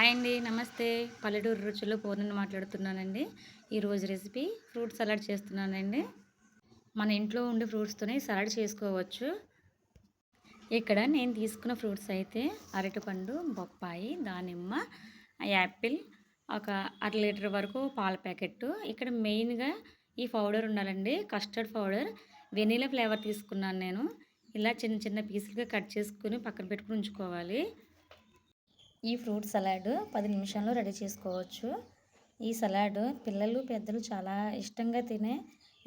Hi అండి నమస్తే. పల్లెటూరు రుచులు పూర్ణని మాట్లాడుతున్నానండి. ఈరోజు రెసిపీ ఫ్రూట్ సలాడ్ చేస్తున్నానండి. మన ఇంట్లో ఉండే ఫ్రూట్స్తోనే సలాడ్ చేసుకోవచ్చు. ఇక్కడ నేను తీసుకున్న ఫ్రూట్స్ అయితే అరటిపండు బొప్పాయి దానిమ్మ యాపిల్ ఒక అర లీటర్ వరకు పాల ప్యాకెట్ ఇక్కడ మెయిన్గా ఈ పౌడర్ ఉండాలండి కస్టర్డ్ పౌడర్. వెనీలా ఫ్లేవర్ తీసుకున్నాను నేను. ఇలా చిన్న చిన్న పీసులుగా కట్ చేసుకుని పక్కన పెట్టుకుని ఉంచుకోవాలి. ఈ ఫ్రూట్ సలాడ్ పది నిమిషాల్లో రెడీ చేసుకోవచ్చు. ఈ సలాడ్ పిల్లలు పెద్దలు చాలా ఇష్టంగా తినే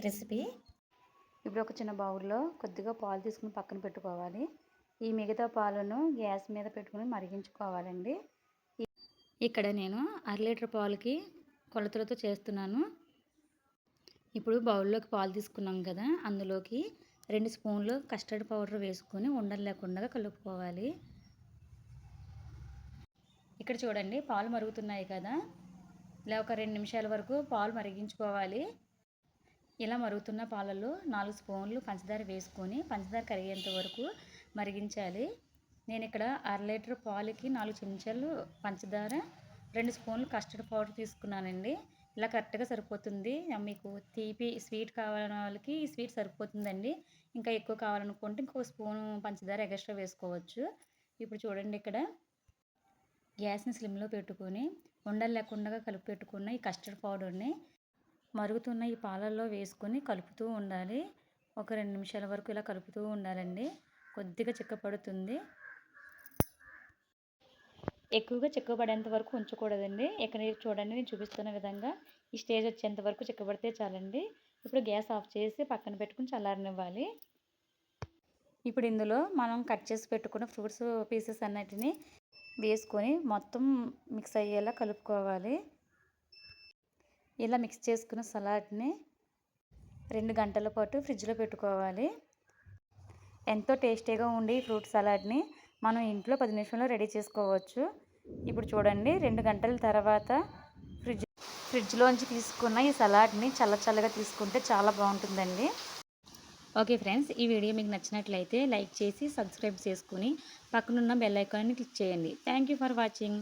రెసిపీ. ఇప్పుడు ఒక చిన్న బౌల్లో కొద్దిగా పాలు తీసుకుని పక్కన పెట్టుకోవాలి. ఈ మిగతా పాలను గ్యాస్ మీద పెట్టుకుని మరిగించుకోవాలండి. ఇక్కడ నేను అర లీటర్ పాలకి కొలతలతో చేస్తున్నాను. ఇప్పుడు బౌల్లోకి పాలు తీసుకున్నాం కదా అందులోకి రెండు స్పూన్లు కస్టర్డ్ పౌడర్ వేసుకొని ఉండలు లేకుండా కలుపుకోవాలి. ఇక్కడ చూడండి పాలు మరుగుతున్నాయి కదా. ఇలా ఒక రెండు నిమిషాల వరకు పాలు మరిగించుకోవాలి. ఇలా మరుగుతున్న పాలలో నాలుగు స్పూన్లు పంచదార వేసుకొని పంచదార కరిగేంత వరకు మరిగించాలి. నేను ఇక్కడ అర లీటర్ పాలుకి నాలుగు చెంచాలు పంచదార రెండు స్పూన్లు కస్టర్డ్ పౌడర్ తీసుకున్నానండి. ఇలా కరెక్ట్గా సరిపోతుంది. మీకు తీపి స్వీట్ కావాలని వాళ్ళకి ఈ స్వీట్ సరిపోతుందండి. ఇంకా ఎక్కువ కావాలనుకుంటే ఇంకో స్పూన్ పంచదార ఎక్స్ట్రా వేసుకోవచ్చు. ఇప్పుడు చూడండి ఇక్కడ గ్యాస్ని స్లిమ్లో పెట్టుకొని ఉండలు లేకుండా కలిపి పెట్టుకున్న ఈ కస్టర్డ్ పౌడర్ని మరుగుతున్న ఈ పాలల్లో వేసుకొని కలుపుతూ ఉండాలి. ఒక రెండు నిమిషాల వరకు ఇలా కలుపుతూ ఉండాలండి. కొద్దిగా చిక్కపడుతుంది ఎక్కువగా చిక్కబడేంత వరకు ఉంచకూడదండి. ఇక్కడ చూడండి నేను చూపిస్తున్న విధంగా ఈ స్టేజ్ వచ్చేంత వరకు చిక్కబడితే చాలండి. ఇప్పుడు గ్యాస్ ఆఫ్ చేసి పక్కన పెట్టుకుని చల్లారనివ్వాలి. ఇప్పుడు ఇందులో మనం కట్ చేసి పెట్టుకున్న ఫ్రూట్స్ పీసెస్ అన్నిటిని వేసుకొని మొత్తం మిక్స్ అయ్యేలా కలుపుకోవాలి. ఇలా మిక్స్ చేసుకున్న సలాడ్ని రెండు గంటల పాటు ఫ్రిడ్జ్లో పెట్టుకోవాలి. ఎంతో టేస్టీగా ఉండి ఫ్రూట్ సలాడ్ని మనం ఇంట్లో పది నిమిషంలో రెడీ చేసుకోవచ్చు. ఇప్పుడు చూడండి రెండు గంటల తర్వాత ఫ్రిడ్జ్ ఫ్రిడ్జ్లోంచి తీసుకున్న ఈ సలాడ్ని చల్ల చల్లగా తీసుకుంటే చాలా బాగుంటుందండి. ఓకే ఫ్రెండ్స్ ఈ వీడియో మీకు నచ్చినట్లయితే లైక్ చేసి సబ్స్క్రైబ్ చేసుకుని పక్కనున్న బెల్ ఐకాన్ని క్లిక్ చేయండి. Thank for watching.